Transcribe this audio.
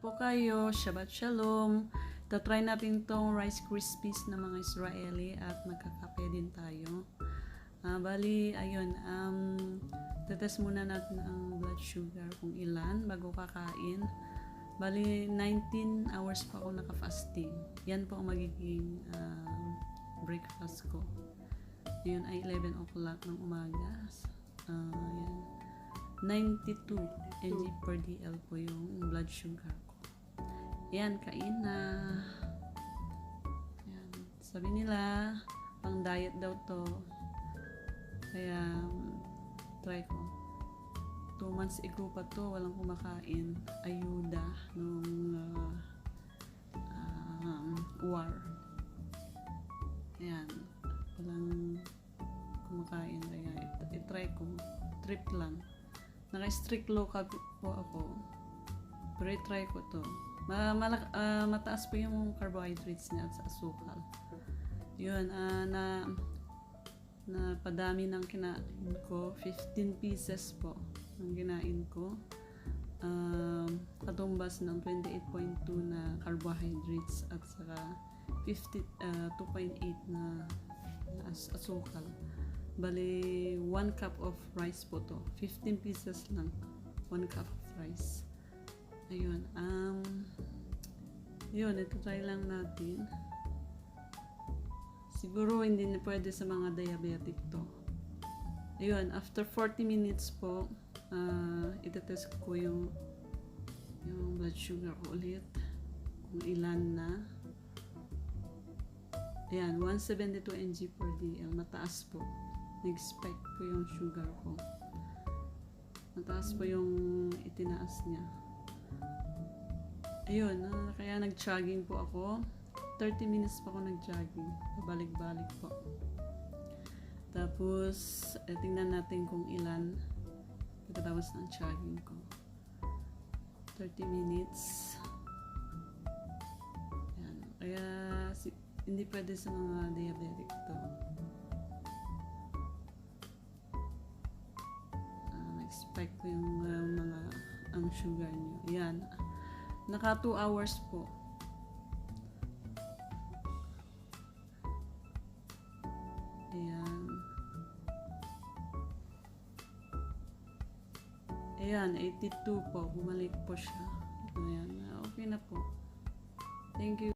po kayo. Shabbat Shalom. Tatry natin tong Rice Krispies na mga Israeli at magkakape din tayo. Ah, bali, ayun, um, tetest muna natin ang blood sugar kung ilan bago kakain. Bali, 19 hours pa ako naka-fasting. Yan po ang magiging um, breakfast ko. Yun ay 11 o'clock ng umaga. Ah, yan. 92 mg per DL po yung blood sugar. Yan, kain na. Yan. Sabi nila, pang diet daw to. Kaya, try ko. Two months ago pa to, walang kumakain. Ayuda nung uh, um, war. Ayan. Walang kumakain. Kaya it- itry ko. Trip lang. Naka-strict low carb po ako. Pero try ko to. Ma malak- ah, mataas po yung carbohydrates niya at sa asukal. Yun, ah, na na padami ng kinain ko. 15 pieces po ang kinain ko. Um, katumbas ng 28.2 na carbohydrates at saka 50, ah, 2.8 na, na as- asukal. Bali, 1 cup of rice po to. 15 pieces lang. 1 cup of rice. Ayun. Um, yun, ito try lang natin. Siguro hindi na pwede sa mga diabetic to. Ayun, after 40 minutes po, uh, itetest ko yung yung blood sugar ko ulit. Kung ilan na. Ayan, 172 mg per dl. Mataas po. Nag-spike po yung sugar ko. Mataas po yung itinaas niya. Ayun, ah, kaya nag-jogging po ako. 30 minutes pa ako nag-jogging. Pabalik-balik po. Tapos, eh, tingnan natin kung ilan pagkatapos ng jogging ko. 30 minutes. Yan. Kaya, si, hindi pwede sa mga diabetic to. Ah, nag-spike po yung ah, mga ang sugar niyo. Yan. Naka 2 hours po. Ayan. Ayan, 82 po. Bumalik po siya. Ayan. Okay na po. Thank you.